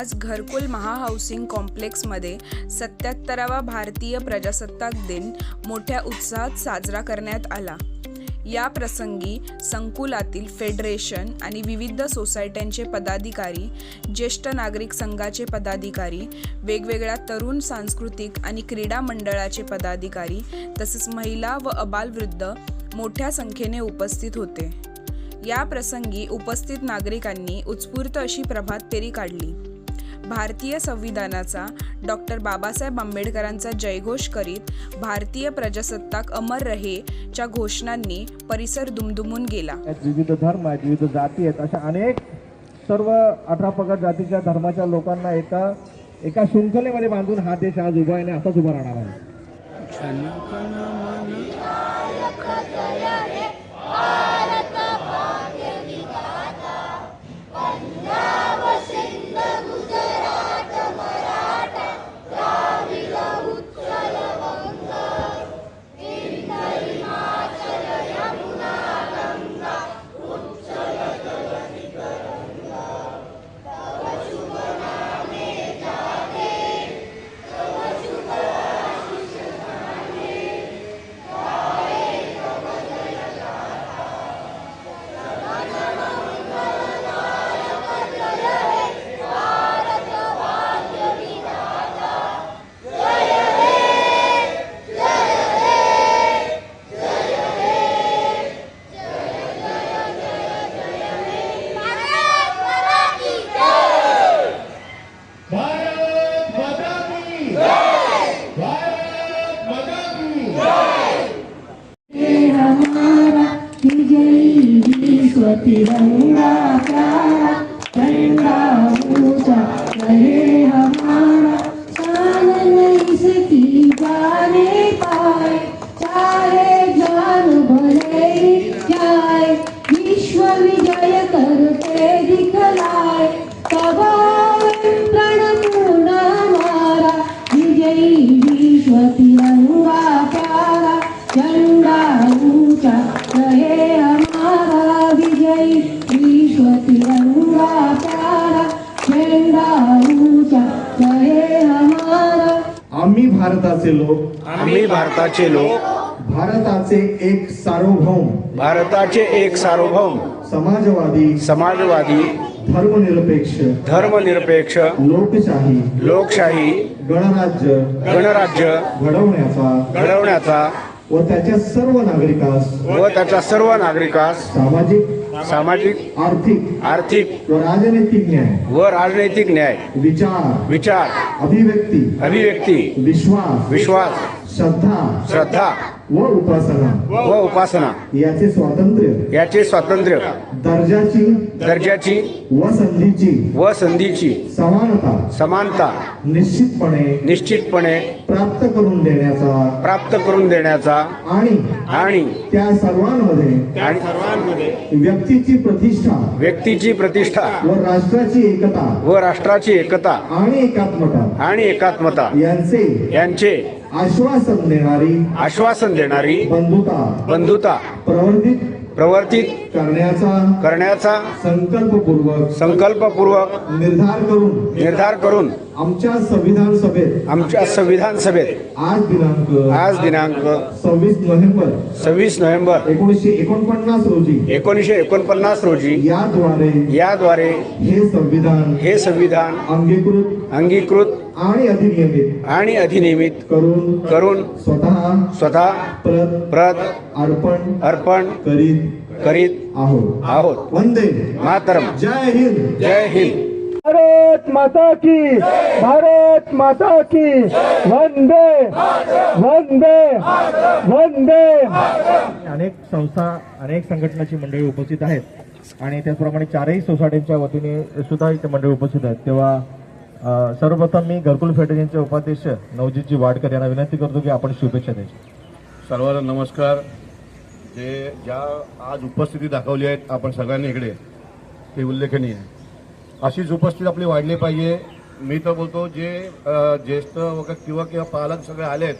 आज घरकुल महाहाऊसिंग कॉम्प्लेक्समध्ये सत्याहत्तरावा भारतीय प्रजासत्ताक दिन मोठ्या उत्साहात साजरा करण्यात आला. या प्रसंगी संकुलातील फेडरेशन आणि विविध सोसायट्यांचे पदाधिकारी ज्येष्ठ नागरिक संघाचे पदाधिकारी वेगवेगळ्या तरुण सांस्कृतिक आणि क्रीडा मंडळाचे पदाधिकारी तसेच महिला व अबालवृद्ध मोठ्या संख्येने उपस्थित होते. या प्रसंगी उपस्थित नागरिकांनी उत्स्फूर्त अशी प्रभात फेरी काढली. भारतीय संविधानाचा डॉक्टर बाबासाहेब आंबेडकरांचा जयघोष करीत भारतीय प्रजासत्ताक अमर रहे च्या घोषणांनी परिसर दुमदुमून गेला. विविध धर्म आहेत विविध जाती आहेत अशा अनेक सर्व अठरा पगड जातीच्या धर्माच्या लोकांना एका एका शृंखलेमध्ये बांधून हा देश आज उभा आहे आणि असाच उभा राहणार आहे. Thank you. आम्ही भारताचे लोक. आम्ही भारताचे लोक. भारताचे एक सार्वभौम. भारताचे एक सार्वभौम. समाजवादी. समाजवादी. धर्मनिरपेक्ष. धर्मनिरपेक्ष. लोकशाही. लोकशाही. गणराज्य. गणराज्य. घडवण्याचा. घडवण्याचा. व त्याच्या सर्व नागरिकास व त्याच्या सर्व नागरिकास सामाजिक सामाजिक आर्थिक आर्थिक व राजनैतिक न्याय. व राजनैतिक न्याय. विचार विचार. अभिव्यक्ती अभिव्यक्ती. विश्वास विश्वास. श्रद्धा श्रद्धा. व उपासना. व उपासना. याचे स्वातंत्र्य. याचे स्वातंत्र्य. दर्जाची. दर्जाची. व संधीची. व संधीची. समानता. समानता. निश्चितपणे. निश्चितपणे. प्राप्त करून देण्याचा. प्राप्त करून देण्याचा. आणि. आणि. त्या सर्वांमध्ये. आणि सर्वांमध्ये. व्यक्तीची प्रतिष्ठा. व्यक्तीची प्रतिष्ठा. व राष्ट्राची एकता. व राष्ट्राची एकता. आणि एकात्मता. आणि एकात्मता. यांचे. यांचे. आश्वासन देणारी आश्वासन देणारी बंधुता. बंधुता. प्रवर्धित प्रवर्तित करण्याचा करण्याचा संकल्पपूर्वक संकल्पपूर्वक निर्धार करून निर्धार करून आमच्या संविधान सभेत आमच्या संविधान सभेत आज दिनांक आज दिनांक सव्वीस नोव्हेंबर सव्वीस नोव्हेंबर एकोणीसशे एकोणपन्नास रोजी एकोणीसशे एकोणपन्नास रोजी याद्वारे याद्वारे हे संविधान हे संविधान अंगीकृत अंगीकृत आणि अधिनियमित आणि अधिनियमित करून करून स्वतः स्वतः प्रत प्रत अर्पण अर्पण करीत करीत आहोत. आहोत. वंदे मातरम. जय हिंद. जय हिंद. भारत माता की भारत माता की वंदे वंदे वंदे. अनेक संस्था अनेक संघटनाची मंडळी उपस्थित आहेत. आणि त्याचप्रमाणे चारही सोसायटीच्या वतीने सुद्धा इथे मंडळी उपस्थित आहेत. तेव्हा सर्वप्रथम मी घरकुल फेडरेशनचे उपाध्यक्ष नवजीतजी वाडकर यांना विनंती करतो की आपण शुभेच्छा द्यायची. सर्वांना नमस्कार. जे ज्या आज उपस्थिती दाखवली आहेत आपण सगळ्यांनी इकडे ते उल्लेखनीय. अशीच उपस्थिती आपली वाढली पाहिजे. मी तर बोलतो जे ज्येष्ठ वगैरे किंवा किंवा पालक सगळे आलेत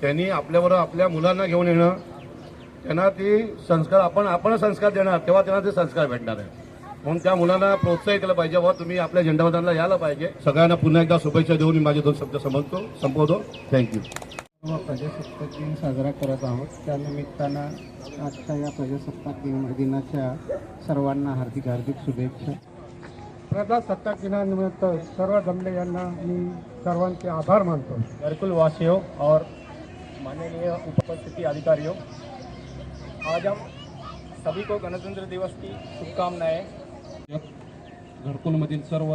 त्यांनी आपल्याबरोबर आपल्या मुलांना घेऊन येणं त्यांना ते संस्कार आपण आपण संस्कार देणार तेव्हा त्यांना ते संस्कार भेटणार आहे म्हणून त्या मुलांना प्रोत्साहित केलं पाहिजे व तुम्ही आपल्या झेंडावंदनला यायला पाहिजे. सगळ्यांना पुन्हा एकदा शुभेच्छा देऊन मी माझे दोन शब्द संपवतो. संपवतो थँक्यू सर्व प्रजासत्ताक दिन साजरा करत आहोत. त्यानिमित्तानं आजच्या या प्रजासत्ताक दिन दिनाच्या सर्वांना हार्दिक हार्दिक शुभेच्छा. प्रजासत्ताक दिनानिमित्त सर्व जमले यांना मी सर्वांचे आभार मानतो. घरकुल वासियों और माननीय उपस्थिति अधिकारियों आज हम सभी को गणतंत्र दिवस की शुभकामनाएं घरकुलमधील सर्व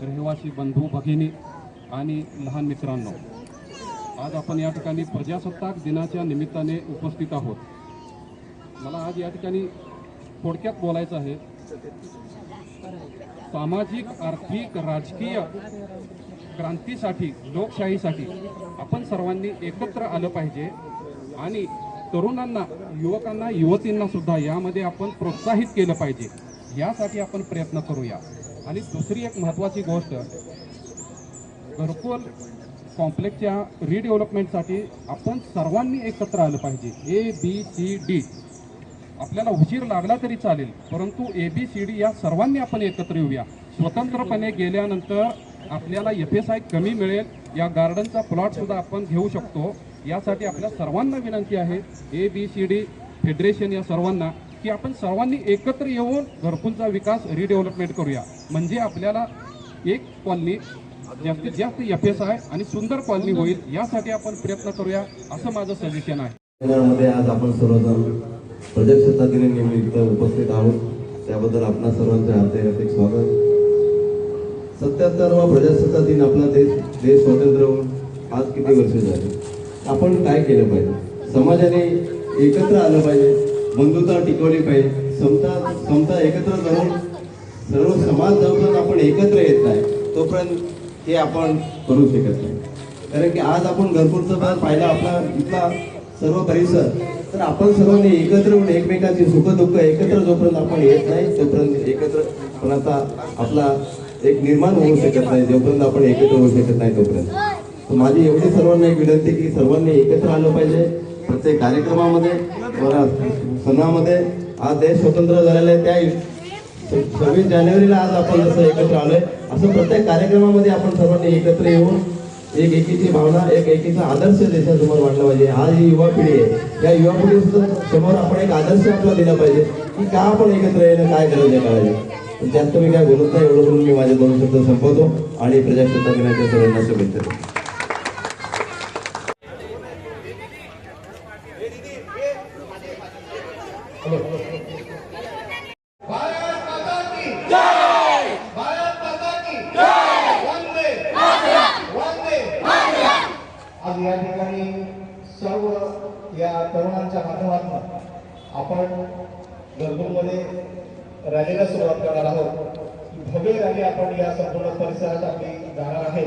रहिवासी बंधू भगिनी आणि लहान मित्रांनो आज आपण या ठिकाणी प्रजासत्ताक दिनाच्या निमित्ताने उपस्थित आहोत. मला आज या ठिकाणी थोडक्यात बोलायचं आहे. सामाजिक आर्थिक राजकीय क्रांतीसाठी लोकशाहीसाठी आपण सर्वांनी एकत्र आलं पाहिजे आणि तरुणांना युवकांना युवतींना सुद्धा यामध्ये आपण प्रोत्साहित केलं पाहिजे. यासाठी आपण प्रयत्न करूया. आणि दुसरी एक महत्त्वाची गोष्ट घरकुल कॉम्प्लेक्सच्या रिडेव्हलपमेंटसाठी आपण सर्वांनी एकत्र आलं पाहिजे. ए बी सी डी आपल्याला उशीर लागला तरी चालेल परंतु ए बी सी डी या सर्वांनी आपण एकत्र येऊया. स्वतंत्रपणे गेल्यानंतर आपल्याला एफ एस आय कमी मिळेल या गार्डनचा प्लॉटसुद्धा आपण घेऊ शकतो. यासाठी आपल्या सर्वांना विनंती आहे A B C D federation या सर्वांना. की आपण सर्वांनी एकत्र येऊन घरकुलचा विकास रिडेव्हलपमेंट करूया. म्हणजे आपल्याला एक कॉलनी जास्तीत जास्त एफ एस आय आणि सुंदर कॉलनी होईल यासाठी आपण प्रयत्न करूया असं माझं सजेशन आहे. आज आपण सर्वजण प्रजासत्ताक दिनानिमित्त उपस्थित आहोत. त्याबद्दल आपणा सर्वांचे हार्दिक हार्दिक स्वागत. सत्याहत्तरवा प्रजासत्ताक दिन आपला देश देश स्वतंत्र होऊन आज किती वर्ष झाले? आपण काय केलं पाहिजे? समाजाने एकत्र आलं पाहिजे. बंधुता टिकवली पाहिजे. समता समता एकत्र जाऊन सर्व समाज जोपर्यंत आपण एकत्र येत नाही तोपर्यंत हे आपण करू शकत नाही. कारण की आज आपण घरपूरचं भाग पाहिला आपला इथला सर्व परिसर तर आपण सर्वांनी एकत्र येऊन एकमेकांची सुख दुःख एकत्र जोपर्यंत आपण येत नाही तोपर्यंत एकत्रपणाचा आपला एक निर्माण होऊ शकत नाही जोपर्यंत आपण एकत्र होऊ शकत नाही तोपर्यंत. माझी एवढी सर्वांना एक विनंती की सर्वांनी एकत्र आलं पाहिजे. प्रत्येक कार्यक्रमामध्ये सणामध्ये आज देश स्वतंत्र झालेला आहे. त्या सव्वीस जानेवारीला आज आपण जसं एकत्र आलोय असं प्रत्येक कार्यक्रमामध्ये आपण सर्वांनी एकत्र येऊन एक एकीची भावना एक एकीचा आदर्श देशासमोर वाटला पाहिजे. आज ही युवा पिढी आहे. या युवा पिढी समोर आपण एक आदर्श आपला दिला पाहिजे की का आपण एकत्र येणं काय गरज आहे कळायची जास्त मी काय बोलत नाही एवढं बोलून मी माझे दोन शब्द संपवतो आणि प्रजासत्ताक दिनाच्या सर्वांना शुभेच्छा आज या ठिकाणी सर्व या तरुणांच्या माध्यमातून आपण घरगुरमध्ये रॅलीला सुरुवात करणार आहोत भव्य रॅली आपण या संपूर्ण परिसरात आपली जाणार आहे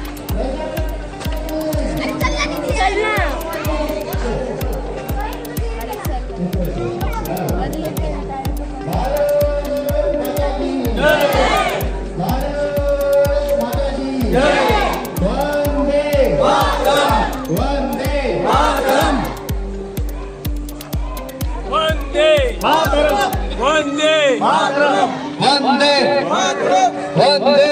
वंदे वंदे भारत माता की वंदे